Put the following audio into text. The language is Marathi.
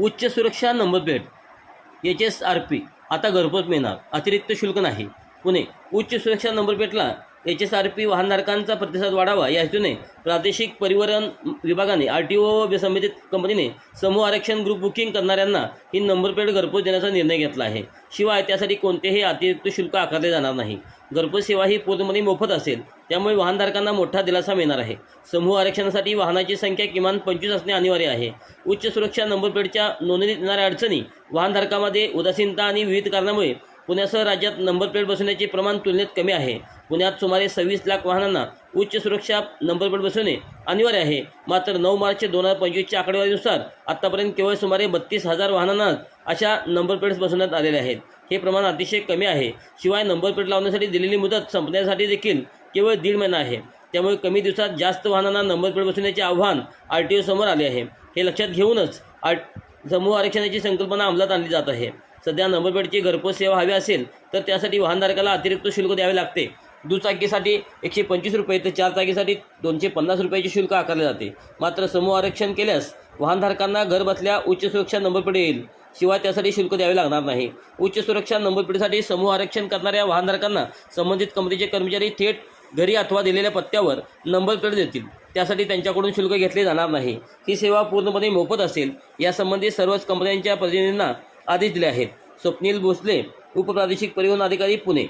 उच्च सुरक्षा number plate H S R P आता घरपोच मिळणार अतिरिक्त शुल्क नाही. पुणे उच्च सुरक्षा नंबर प्लेटला एच एस आर पी वाहनधारकांचा प्रतिसाद वाढावा या हेतूने प्रादेशिक परिवहन विभागाने आर टी ओ संबंधित कंपनीने समूह आरक्षण ग्रुप बुकिंग करणाऱ्यांना ही नंबर प्लेट घरपोच देण्याचा निर्णय घेतला आहे. शिवाय त्यासाठी कोणतेही अतिरिक्त शुल्क आकारले जाणार नाही. घरपोच सेवा ही पूर्णपणे मोफत असेल त्यामुळे वाहनधारकांना मोठा दिलासा मिळणार आहे. समूह आरक्षणासाठी वाहनाची संख्या किमान पंचवीस असणे अनिवार्य आहे. उच्च सुरक्षा नंबर प्लेटच्या नोंदणीत येणाऱ्या अडचणी वाहनधारकामध्ये उदासीनता आणि विविध कारणामुळे पुण्यासह राज्यात नंबर प्लेट बसवण्याचे प्रमाण तुलनेत कमी आहे. पुण्यात सुमारे सव्वीस लाख वाहनांना उच्च सुरक्षा नंबर प्लेट बसवणे अनिवार्य आहे. मात्र नऊ मार्च दोन हजार पंचवीसच्या आकडेवारीनुसार आत्तापर्यंत केवळ सुमारे बत्तीस हजार वाहनांनाच अशा नंबर प्लेट्स बसवण्यात आलेले आहेत. हे प्रमाण अतिशय कमी आहे. शिवाय नंबर प्लेट लावण्यासाठी दिलेली मुदत संपण्यासाठी देखील केवळ दीड महिना आहे. त्यामुळे कमी दिवसात जास्त वाहनांना नंबर प्लेट बसवण्याचे आव्हान आर टी ओ समोर आले आहे. हे लक्षात घेऊनच आर समूह आरक्षणाची संकल्पना अंमलात आणली जात आहे. सध्या नंबर प्लेटची घरपोच सेवा हवी असेल तर त्यासाठी वाहनधारकाला अतिरिक्त शुल्क द्यावे लागते. दुचाकीसाठी एकशे पंचवीस रुपये तर चार चाकीसाठी दोनशे पन्नास रुपयाचे शुल्क आकारले जाते. मात्र समूह आरक्षण केल्यास वाहनधारकांना घर बसल्या उच्च सुरक्षा नंबर प्लेट येईल. शिवाय त्यासाठी शुल्क द्यावे लागणार नाही. उच्च सुरक्षा नंबर प्लेटसाठी समूह आरक्षण करणाऱ्या वाहनधारकांना संबंधित कंपनीचे कर्मचारी थेट घरी अथवा दिलेल्या पत्त्यावर नंबर प्लेट देतील. त्यासाठी त्यांच्याकडून शुल्क घेतले जाणार नाही. ही सेवा पूर्णपणे मोफत असेल. यासंबंधी सर्वच कंपन्यांच्या प्रतिनिधींना आदेश दिले आहेत. स्वप्नील भोसले उपप्रादेशिक परिवहन अधिकारी पुणे.